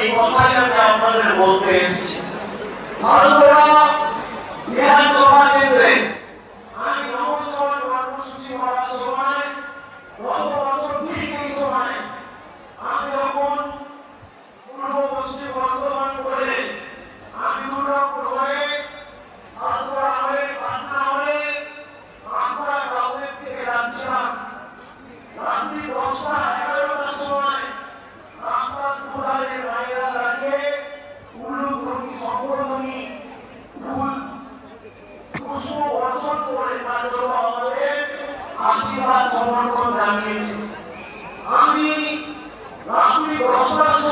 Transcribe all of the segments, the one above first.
এই কথাই আমি আপনাদের বলতে এসেছি। আমি আমি রাত্রি দশটার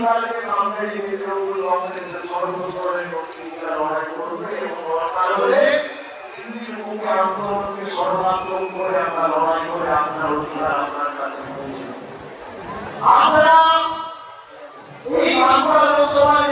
কীভাবে সামনে জিনিসগুলো আমাদের সর্বস্তরের লক্ষ্মীরা লড়াই করবে এবং তাহলে সর্বাত্মক করে আমরা লড়াই করে আপনার অধিকার আপনার